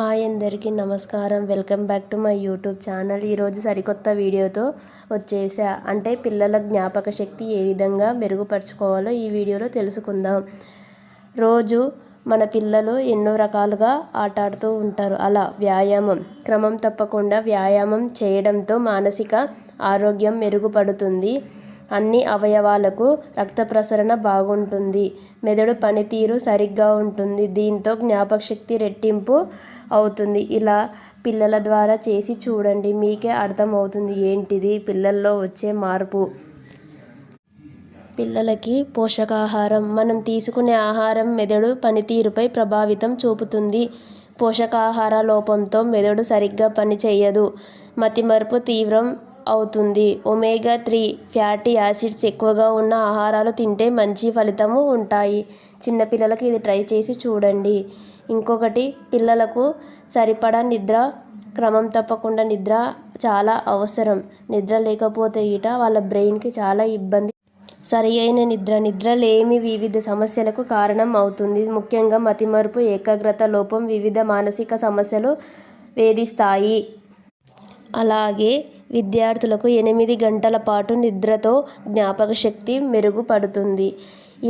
Hi అందరికీ నమస్కారం. Welcome back to my YouTube channel. ఈరోజు సరికొత్త వీడియోతో వచ్చేసా. అంటే పిల్లల జ్ఞాపక శక్తి ఏ విధంగా మెరుగుపరుచుకోవాలో ఈ వీడియోలో తెలుసుకుందాం. రోజు మన పిల్లలు ఎన్నో రకాలుగా ఆట ఆడుతూ ఉంటారు. అలా వ్యాయామం క్రమం తప్పకుండా వ్యాయామం చేయడంతో మానసిక ఆరోగ్యం మెరుగుపడుతుంది. అన్ని అవయవాలకు రక్త ప్రసరణ బాగుంటుంది. మెదడు పనితీరు సరిగ్గా ఉంటుంది. దీంతో జ్ఞాపకశక్తి రెట్టింపు అవుతుంది. ఇలా పిల్లల ద్వారా చేసి చూడండి. మీకే అర్థమవుతుంది ఏంటిది? పిల్లల్లో వచ్చే మార్పు. పిల్లలకి పోషకాహారం. మనం తీసుకునే ఆహారం మెదడు పనితీరుపై ప్రభావితం చూపుతుంది. పోషకాహార లోపంతో మెదడు సరిగ్గా పనిచేయదు. మతిమరుపు తీవ్రం అవుతుంది. ఒమేగా త్రీ ఫ్యాటీ యాసిడ్స్ ఎక్కువగా ఉన్న ఆహారాలు తింటే మంచి ఫలితము ఉంటాయి. చిన్నపిల్లలకి ఇది ట్రై చేసి చూడండి. ఇంకొకటి పిల్లలకు సరిపడా నిద్ర క్రమం తప్పకుండా నిద్ర చాలా అవసరం. నిద్ర లేకపోతే ఇట వాళ్ళ బ్రెయిన్కి చాలా ఇబ్బంది. సరి అయిన నిద్ర నిద్ర లేమి వివిధ సమస్యలకు కారణం అవుతుంది. ముఖ్యంగా మతిమరుపు ఏకాగ్రత లోపం వివిధ మానసిక సమస్యలు వేధిస్తాయి. అలాగే విద్యార్థులకు ఎనిమిది గంటల పాటు నిద్రతో జ్ఞాపక శక్తి మెరుగుపడుతుంది.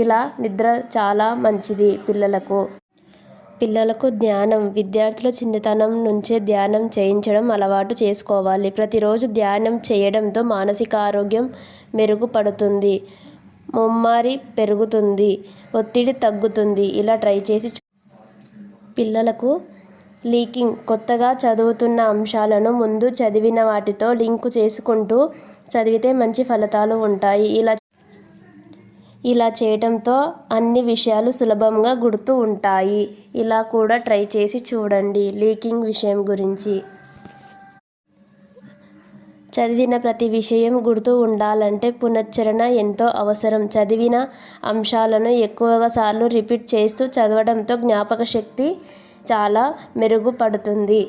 ఇలా నిద్ర చాలా మంచిది పిల్లలకు. పిల్లలకు ధ్యానం విద్యార్థుల చిన్నతనం నుంచే ధ్యానం చేయించడం అలవాటు చేసుకోవాలి. ప్రతిరోజు ధ్యానం చేయడంతో మానసిక ఆరోగ్యం మెరుగుపడుతుంది. ముమ్మారి పెరుగుతుంది ఒత్తిడి తగ్గుతుంది. ఇలా ట్రై చేసి పిల్లలకు లీకింగ్. కొత్తగా చదువుతున్న అంశాలను ముందు చదివిన వాటితో లింకు చేసుకుంటూ చదివితే మంచి ఫలితాలు ఉంటాయి. ఇలా ఇలా చేయటంతో అన్ని విషయాలు సులభంగా గుర్తు ఉంటాయి. ఇలా కూడా ట్రై చేసి చూడండి లీకింగ్ విషయం గురించి. చదివిన ప్రతి విషయం గుర్తు ఉండాలంటే పునశ్చరణ ఎంతో అవసరం. చదివిన అంశాలను ఎక్కువగా సార్లు రిపీట్ చేస్తూ చదవడంతో జ్ఞాపక శక్తి చాలా మెరుగుపడుతుంది.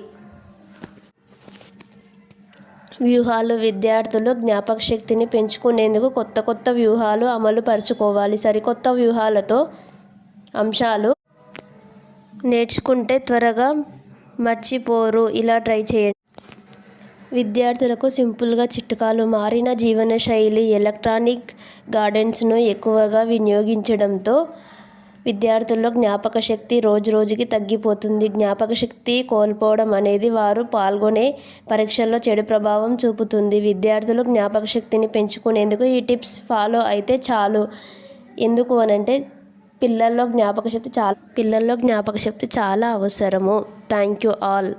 వ్యూహాలు విద్యార్థులు జ్ఞాపక శక్తిని పెంచుకునేందుకు కొత్త కొత్త వ్యూహాలు అమలు పరుచుకోవాలి. సరికొత్త వ్యూహాలతో అంశాలు నేర్చుకుంటే త్వరగా మర్చిపోరు. ఇలా ట్రై చేయండి. విద్యార్థులకు సింపుల్గా చిట్కాలు మారిన జీవనశైలి ఎలక్ట్రానిక్ గార్డెన్స్ను ఎక్కువగా వినియోగించడంతో విద్యార్థుల్లో జ్ఞాపక శక్తి రోజు రోజుకి తగ్గిపోతుంది. జ్ఞాపక శక్తి కోల్పోవడం అనేది వారు పాల్గొనే పరీక్షల్లో చెడు ప్రభావం చూపుతుంది. విద్యార్థులు జ్ఞాపక శక్తిని పెంచుకునేందుకు ఈ టిప్స్ ఫాలో అయితే చాలు. ఎందుకు అనంటే పిల్లల్లో జ్ఞాపక శక్తి చాలా పిల్లల్లో జ్ఞాపక శక్తి చాలా అవసరము. Thank you all.